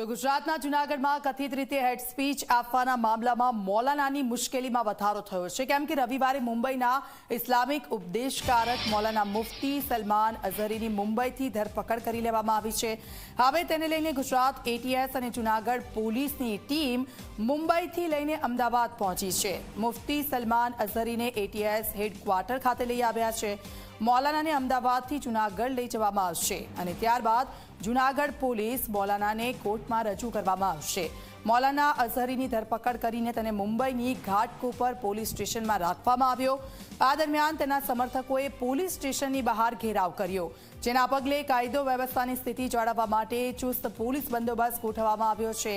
તો ગુજરાતના જૂનાગઢમાં કથિત રીતે હેડ સ્પીચ આપવાના મામલામાં મૌલાનાની મુશ્કેલીમાં વધારો થયો છે. કેમ કે રવિવારે મુંબઈના ઇસ્લામિક ઉપદેશકારક મૌલાના મુફતી સલમાન અઝહરીની મુંબઈથી ધરપકડ કરી લેવામાં આવી છે. હવે તેને લઈને ગુજરાત એટીએસ અને જૂનાગઢ પોલીસની ટીમ મુંબઈથી લઈને અમદાવાદ પહોંચી છે. મુફતી સલમાન અઝહરીને એટીએસ હેડક્વાર્ટર ખાતે લઈ આવ્યા છે. મૌલાનાને અમદાવાદથી જૂનાગઢ લઈ જવામાં આવશે અને ત્યારબાદ જૂનાગઢ પોલીસ મૌલાનાને કોર્ટમાં રજૂ કરવામાં આવશે. મૌલાના અઝહરીની ધરપકડ કરીને તેને મુંબઈની ઘાટકોપર પોલીસ સ્ટેશનમાં રાખવામાં આવ્યો. આ દરમિયાન તેના સમર્થકોએ પોલીસ સ્ટેશનની બહાર ઘેરાવ કર્યો, જેના પગલે કાયદો વ્યવસ્થાની સ્થિતિ જાળવવા માટે ચુસ્ત પોલીસ બંદોબસ્ત ગોઠવવામાં આવ્યો છે.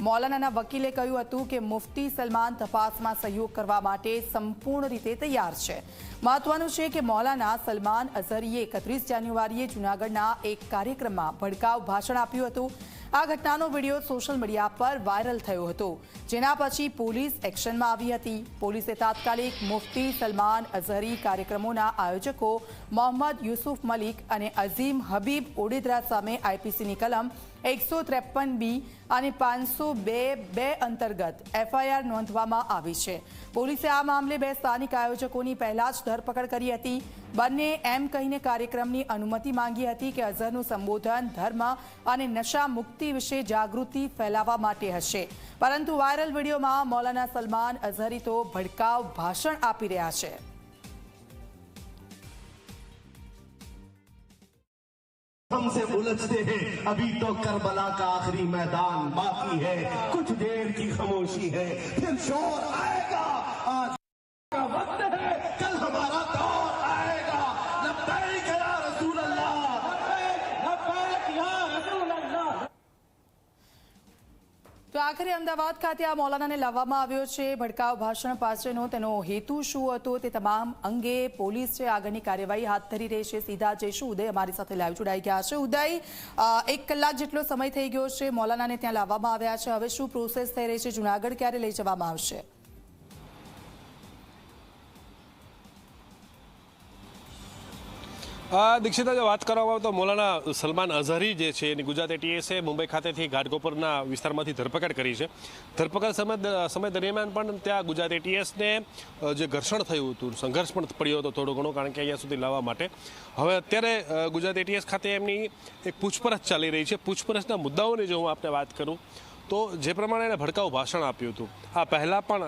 મૌલાનાના વકીલે કહ્યું હતું કે મુફતી સલમાન તપાસમાં સહયોગ કરવા માટે સંપૂર્ણ રીતે તૈયાર છે. મહત્વનું છે કે મૌલાના સલમાન અઝહરીએ એકત્રીસ જાન્યુઆરીએ જૂનાગઢના એક કાર્યક્રમમાં ભડકાઉ ભાષણ આપ્યું હતું. આ ઘટનાનો વીડિયો સોશિયલ મીડિયા પર વાયરલ થયો હતો. જેના પછી પોલીસ એક્શનમાં આવી હતી. પોલીસે તાત્કાલિક મુફતી સલમાન અઝહરી કાર્યક્રમોના આયોજકો મોહમ્મદ યુસુફ મલિક અને અઝીમ હબીબ ઓડેદરા સામે આઈપીસીની કલમ એકસો ત્રેપન બી અને પાંચસો બે બે અંતર્ગત એફઆઈઆર નોંધવામાં આવી છે. પોલીસે આ મામલે બે સ્થાનિક આયોજકોની પહેલા જ ધરપકડ કરી હતી. બંને એમ કહીને કાર્યક્રમની અનુમતિ માંગી હતી કે અઝહરનું સંબોધન ધર્મ અને નશા મુક્તિ વિશે જાગૃતિ ફેલાવવા માટે હશે પરંતુ વાયરલ વિડીયોમાં મૌલાના સલમાન અઝહરી તો ભડકાવ ભાષણ આપી રહ્યા છે हमसे उलझते हैं अभी तो करबला का आखिरी मैदान बाकी है कुछ देर की खामोशी है फिर शोर आएगा આખરે અમદાવાદ ખાતે આ મૌલાનાને લાવવામાં આવ્યો છે. ભડકાવ ભાષણ પાછળનો તેનો હેતુ શું હતો? તે તમામ અંગે પોલીસ છે આગળની કાર્યવાહી હાથ ધરી રહી છે. સીધા જઈશું. ઉદય અમારી સાથે લાઈવ જોડાઈ ગયા છે. ઉદય એક કલાક જેટલો સમય થઈ ગયો છે. મૌલાનાને ત્યાં લાવવામાં આવ્યા છે. હવે શું પ્રોસેસ થઈ રહી છે? જુનાગઢ ક્યારે લઈ જવામાં આવશે? દીક્ષિતા જો વાત કરવામાં આવે તો મૌલાના સલમાન અઝહરી જે છે, એની ગુજરાત એટીએસે મુંબઈ ખાતેથી ઘાટકોપરના વિસ્તારમાંથી ધરપકડ કરી છે. ધરપકડ સમય સમય દરમિયાન પણ ત્યાં ગુજરાત એટીએસને જે ઘર્ષણ થયું હતું, સંઘર્ષ પણ પડ્યો હતો થોડો ઘણો, કારણ કે અહીંયા સુધી લાવવા માટે. હવે અત્યારે ગુજરાત એટીએસ ખાતે એમની એક પૂછપરછ ચાલી રહી છે. પૂછપરછના મુદ્દાઓની જો હું આપને વાત કરું તો જે પ્રમાણે એને ભડકાઉ ભાષણ આપ્યું હતું. આ પહેલાં પણ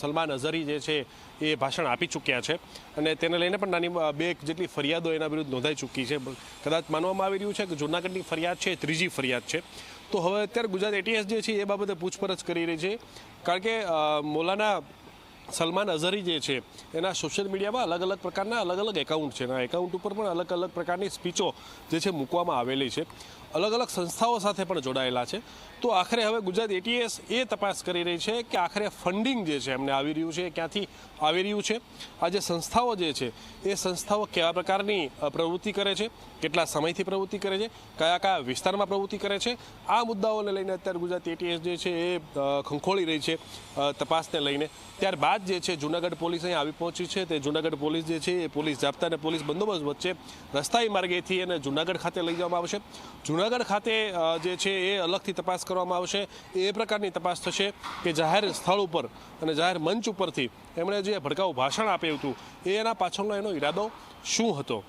સલમાન અઝહરી જે છે, એ ભાષણ આપી ચૂક્યા છે અને તેને લઈને પણ નાની બે જેટલી ફરિયાદો એના વિરુદ્ધ નોંધાઈ ચૂકી છે. કદાચ માનવામાં આવી રહ્યું છે કે જૂનાગઢની ફરિયાદ છે ત્રીજી ફરિયાદ છે. તો હવે અત્યારે ગુજરાત એટીએસ જે છે, એ બાબતે પૂછપરછ કરી રહી છે. કારણ કે મોલાના સલમાન અઝહરી જે છે, એના સોશિયલ મીડિયામાં અલગ અલગ પ્રકારના અલગ અલગ એકાઉન્ટ છે. એના એકાઉન્ટ ઉપર પણ અલગ અલગ પ્રકારની સ્પીચો જે છે, મૂકવામાં આવેલી છે. અલગ અલગ સંસ્થાઓ સાથે પણ જોડાયેલા છે. તો આખરે હવે ગુજરાત એટીએસ એ તપાસ કરી રહી છે કે આખરે ફંડિંગ જે છે એમને આવી રહ્યું છે ક્યાંથી આવી રહ્યું છે? આ જે સંસ્થાઓ જે છે, એ સંસ્થાઓ કેવા પ્રકારની પ્રવૃત્તિ કરે છે? કેટલા સમયથી પ્રવૃત્તિ કરે છે? કયા કયા વિસ્તારમાં પ્રવૃત્તિ કરે છે? આ મુદ્દાઓને લઈને અત્યારે ગુજરાત એટીએસ જે છે એ ખંખોળી રહી છે તપાસને લઈને. ત્યારબાદ જે છે જુનાગઢ પોલીસ અહીં આવી પહોંચી છે. તે જુનાગઢ પોલીસ જે છે એ પોલીસ જાપ્તા અને પોલીસ બંદોબસ્ત વચ્ચે રસ્તાઈ માર્ગેથી એને જુનાગઢ ખાતે લઈ જવામાં આવશે. જુનાગઢ ખાતે જે છે એ અલગથી તપાસ કરવામાં આવશે. એ પ્રકારની તપાસ થશે કે જાહેર સ્થળ ઉપર અને જાહેર મંચ ઉપરથી એમણે જે ભડકાઉ ભાષણ આપ્યું હતું એના પાછળનો એનો ઈરાદો શું હતો?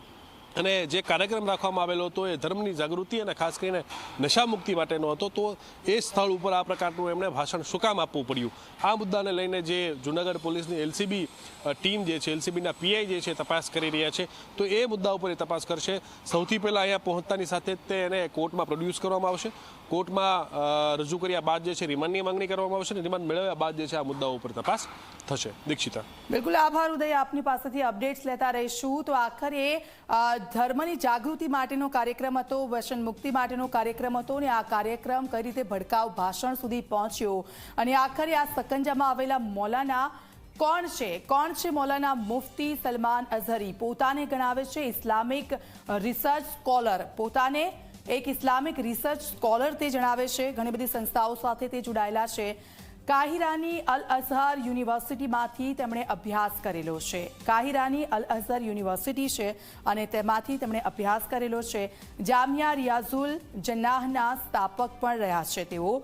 અને જે કાર્યક્રમ રાખવામાં આવેલો હતો એ ધર્મની જાગૃતિ અને ખાસ કરીને નશા મુક્તિ માટેનો હતો, તો એ સ્થળ ઉપર આ પ્રકારનું એમણે ભાષણ શું કામ આપવું પડ્યું? આ મુદ્દાને લઈને જે જુનાગઢ પોલીસની એલસીબી ટીમ જે છે, એલસીબીના પીઆઈ જે છે, તપાસ કરી રહ્યા છે. તો એ મુદ્દા ઉપર એ તપાસ કરશે. સૌથી પહેલાં અહીંયા પહોંચતાની સાથે જ તે એને કોર્ટમાં પ્રોડ્યુસ કરવામાં આવશે. કોર્ટમાં રજૂ કર્યા બાદ જે છે રિમાન્ડની માંગણી કરવામાં આવશે અને રિમાન્ડ મેળવ્યા બાદ જે છે આ મુદ્દાઓ ઉપર તપાસ થશે. દીક્ષિતા. બિલકુલ આભાર, ઉદય, આપની પાસેથી અપડેટ્સ લેતા રહીશું. તો આખરે ધર્મની જાગૃતિ માટેનો કાર્યક્રમ હતો, વ્યસન મુક્તિ માટેનો કાર્યક્રમ હતો અને આ કાર્યક્રમ કઈ રીતે ભડકાવ ભાષણ સુધી પહોંચ્યો? અને આખરે આ સકંજામાં આવેલા મૌલાના કોણ છે? કોણ છે મૌલાના મુફતી સલમાન અઝહરી? પોતાને ગણાવે છે ઇસ્લામિક રિસર્ચ સ્કોલર. પોતાને એક ઇસ્લામિક રિસર્ચ સ્કોલર તે જણાવે છે. ઘણી બધી સંસ્થાઓ સાથે તે જોડાયેલા છે. કાહિરાની અલ અઝહર યુનિવર્સિટીમાંથી તેમણે અભ્યાસ કરેલો છે. કાહિરાની અલ અઝહર યુનિવર્સિટી છે અને તેમાંથી તેમણે અભ્યાસ કરેલો છે. જામિયા રિયાઝુલ જન્નાહના સ્થાપક પણ રહ્યા છે તેઓ.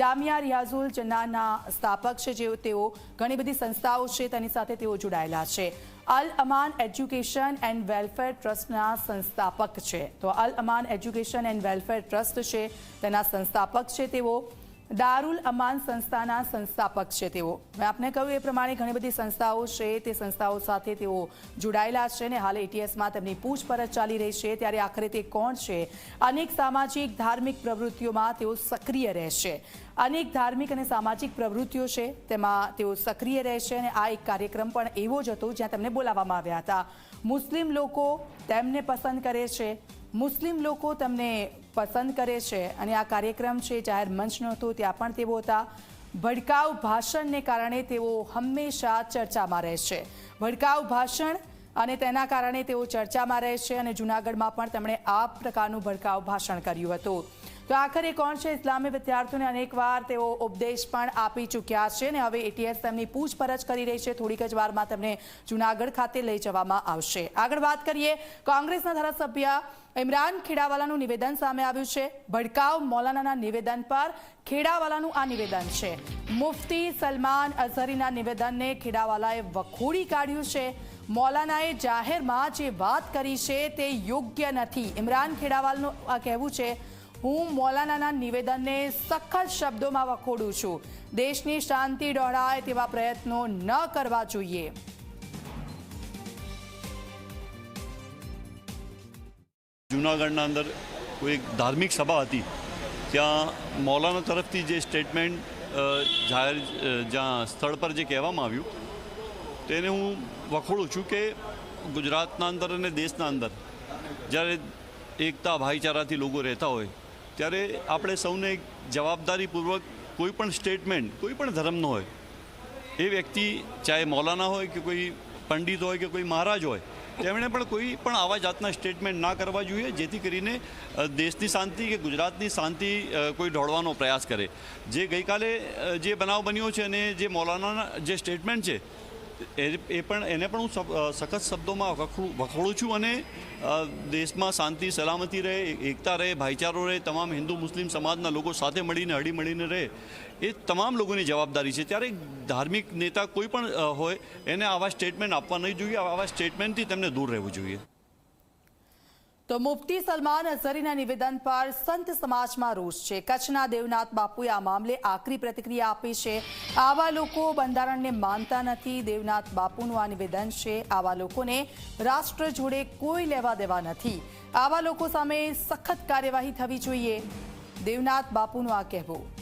જામિયા રિયાઝુલ જન્નાહના સ્થાપક છે જે તેઓ ઘણી બધી સંસ્થાઓ છે તેની સાથે તેઓ જોડાયેલા છે. Al Aman education and welfare ટ્રસ્ટના સંસ્થાપક છે. તો Al Aman education and welfare trust છે તેના સંસ્થાપક છે તેઓ. દારુલ અમાન સંસ્થાના સંસ્થાપક છે તેઓ. મેં આપને કહ્યું એ પ્રમાણે ઘણી બધી સંસ્થાઓ છે, તે સંસ્થાઓ સાથે તેઓ જોડાયેલા છે ને હાલ એટીએસમાં તેમની પૂછપરછ ચાલી રહી છે. ત્યારે આખરે તે કોણ છે? અનેક સામાજિક, ધાર્મિક પ્રવૃત્તિઓમાં તેઓ સક્રિય રહેશે. અનેક ધાર્મિક અને સામાજિક પ્રવૃત્તિઓ છે, તેમાં તેઓ સક્રિય રહેશે અને આ એક કાર્યક્રમ પણ એવો જ હતો જ્યાં તેમને બોલાવવામાં આવ્યા હતા. મુસ્લિમ લોકો તેમને પસંદ કરે છે મુસ્લિમ લોકો તમને પસંદ કરે છે અને આ કાર્યક્રમ છે જાહેર મંચનો હતો ત્યાં પણ તેઓ હતા. ભડકાઉ ભાષણને કારણે તેઓ હંમેશા ચર્ચામાં રહેશે ભડકાઉ ભાષણ અને તેના કારણે તેઓ ચર્ચામાં રહેશે અને જૂનાગઢમાં પણ તેમણે આ પ્રકારનું ભડકાઉ ભાષણ કર્યું હતું. તો આખરે કોણ છે ઇસ્લામી વિદ્યાર્થીઓને અનેકવાર તેઓ ઉપદેશ પણ આપી ચૂક્યા છે અને હવે એટીએસ તેમની પૂછપરછ કરી રહી છે. થોડીક જ વારમાં તેમને જૂનાગઢ ખાતે લઈ જવામાં આવશે. આગળ વાત કરીએ કોંગ્રેસના ધારાસભ્ય ઇમરાન ખેડાવાલાનું નિવેદન સામે આવ્યું છે. ભડકાવ મૌલાનાના નિવેદન પર ખેડાવાલાનું આ નિવેદન છે. મુફતી સલમાન અઝહરીના નિવેદનને ખેડાવાલાએ વખોડી કાઢ્યું છે. મૌલાનાએ જાહેરમાં જે વાત કરી છે તે યોગ્ય નથી. ઇમરાન ખેડાવાલનું આ કહેવું છે હું મૌલાનાના નિવેદનને સખત શબ્દોમાં વખોડું છું. દેશની શાંતિ ડહોળાય તેવા પ્રયત્નો ન કરવા જોઈએ. જૂનાગઢના અંદર કોઈ એક ધાર્મિક સભા હતી, ત્યાં મૌલાના તરફથી જે સ્ટેટમેન્ટ જાહેર જ્યાં સ્થળ પર જે કહેવામાં આવ્યું, તેને હું વખોડું છું કે ગુજરાતના અંદર અને દેશના અંદર જ્યારે એકતા ભાઈચારાથી લોકો રહેતા હોય ત્યારે આપણે સૌને જવાબદારીપૂર્વક કોઈ પણ સ્ટેટમેન્ટ કોઈ પણ ધર્મનો હોય, એ વ્યક્તિ ચાહે મૌલાના હોય કે કોઈ પંડિત હોય કે કોઈ મહારાજ હોય, તેમણે પણ કોઈ પણ આવા જાતના સ્ટેટમેન્ટ ના કરવા જોઈએ, જેથી કરીને દેશની શાંતિ કે ગુજરાતની શાંતિ કોઈ ઢોળવાનો પ્રયાસ કરે. જે ગઈકાલે જે બનાવ બન્યો છે અને જે મૌલાનાના જે સ્ટેટમેન્ટ છે એ પણ, એને પણ હું સખત શબ્દોમાં વખોડું છું અને દેશમાં શાંતિ, સલામતી રહે, એકતા રહે, ભાઈચારો રહે, તમામ હિન્દુ, મુસ્લિમ સમાજના લોકો સાથે મળીને હળી મળીને રહે, એ તમામ લોકોની જવાબદારી છે. ત્યારે ધાર્મિક નેતા કોઈ પણ હોય, એને આવા સ્ટેટમેન્ટ આપવા નહીં જોઈએ, આવા સ્ટેટમેન્ટથી તેમને દૂર રહેવું જોઈએ. તો મુફતી સલમાન અઝહરીના નિવેદન પર સંત સમાજમાં રોષ છે. કચ્છના દેવનાથ બાપુએ આ મામલે આકરી પ્રતિક્રિયા આપી છે. આવા લોકો બંધારણને માનતા નથી. દેવનાથ બાપુનું આ નિવેદન છે. આવા લોકોને રાષ્ટ્ર જોડે કોઈ લેવા દેવા નથી. આવા લોકો સામે સખત કાર્યવાહી થવી જોઈએ. દેવનાથ બાપુનું આ કહેવું.